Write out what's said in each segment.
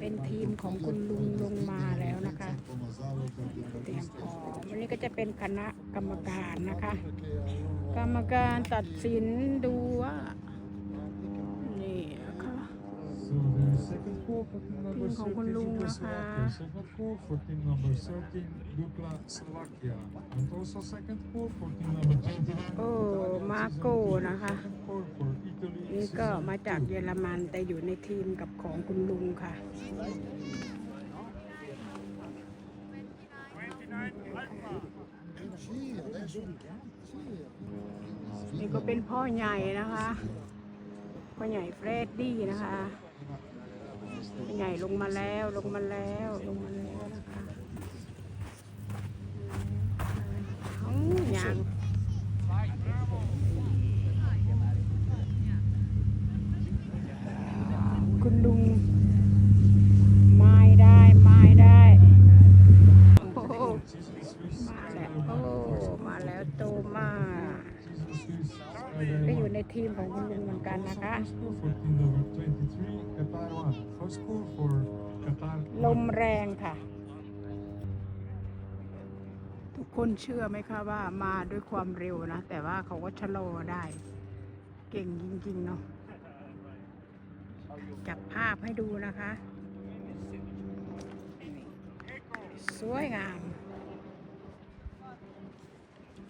เป็นทีมของคุณลุงลงมาแล้วนะคะเตรียมพร้อมวันนี้ก็จะเป็นคณะกรรมการนะคะ กรรมการตัดสินดูว่านี่ค่ะทีมของคุณลุงนะคะโอ้มาโกนะคะ นี่ก็มาจากเยอรมันแต่อยู่ในทีมกับของคุณลุงค่ะ นี่ก็เป็นพ่อใหญ่นะคะ พ่อใหญ่เฟรดดี้นะคะพ่อใหญ่ลงมาแล้วลงมาแล้วลงมาแล้วนะคะอืมอย่างุง ไม้ได้ไม้ได้โอ้โหมาแล้วโอ้มาแล้วโตมาก็อยู่ในทีมของคุณลุงเหมือนกันนะคะ ลมแรงค่ะ ทุกคนเชื่อไหมคะว่ามาด้วยความเร็วนะ แต่ว่าเขาก็ชะลอได้ เก่งจริง ๆ เนาะ จับภาพให้ดูนะคะ สวยงาม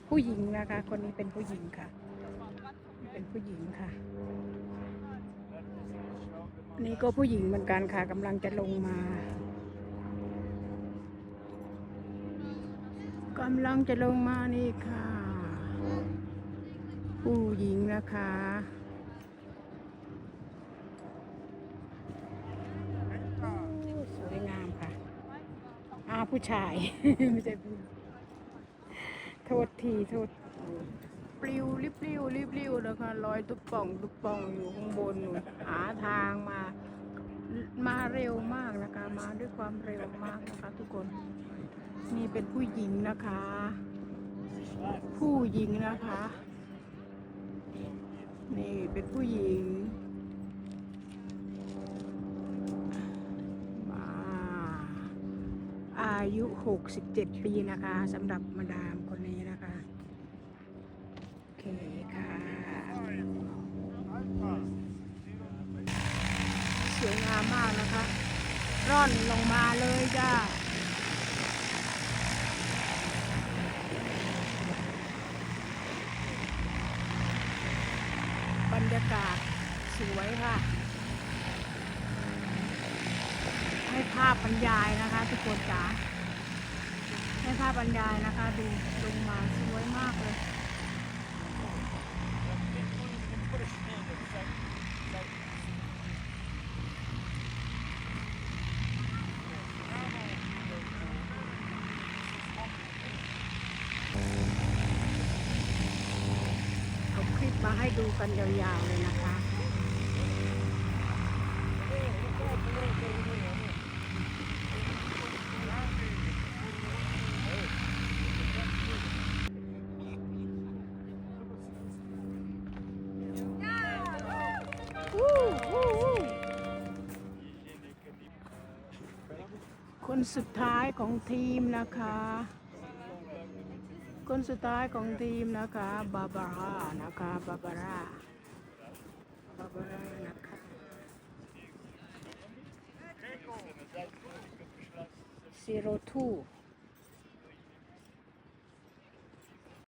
ผู้หญิงนะคะ คนนี้เป็นผู้หญิงค่ะ เป็นผู้หญิงค่ะ นี่ก็ผู้หญิงเหมือนกันค่ะกำลังจะลงมากำลังจะลงมานี่ค่ะ ผู้หญิงนะคะโอ้สวยงามค่ะอ้าวผู้ชาย ไม่ใช่ผู้โทษทีโทษปลิวริบลิวริบลิวนะคะลอยตุ๊บป่องตุ๊บป่องอยู่ข้างบนนู่นหาทางมา มาเร็วมากนะคะ มาด้วยความเร็วมากนะคะ ทุกคนนี่เป็นผู้หญิงนะคะ ผู้หญิงนะคะ นี่เป็นผู้หญิง มา อายุ 67 ปีนะคะสำหรับมาดามคนนี้นะคะ โอเคค่ะสวยงามมากนะคะ ร่อนลงมาเลยจ้าบรรยากาศสวยค่ะ ให้ภาพบรรยายนะคะทุกคนจ๋า ให้ภาพบรรยายนะคะ ดูลงมาสวยมากเลยเอาคลิปมาให้ดูกันยาวๆเลยนะคะ คนสุดท้ายของทีมนะคะ คนสุดท้ายของทีมนะคะบาบาร่านะคะบาบาร่าบาบาร่านะคะซีโร่ทู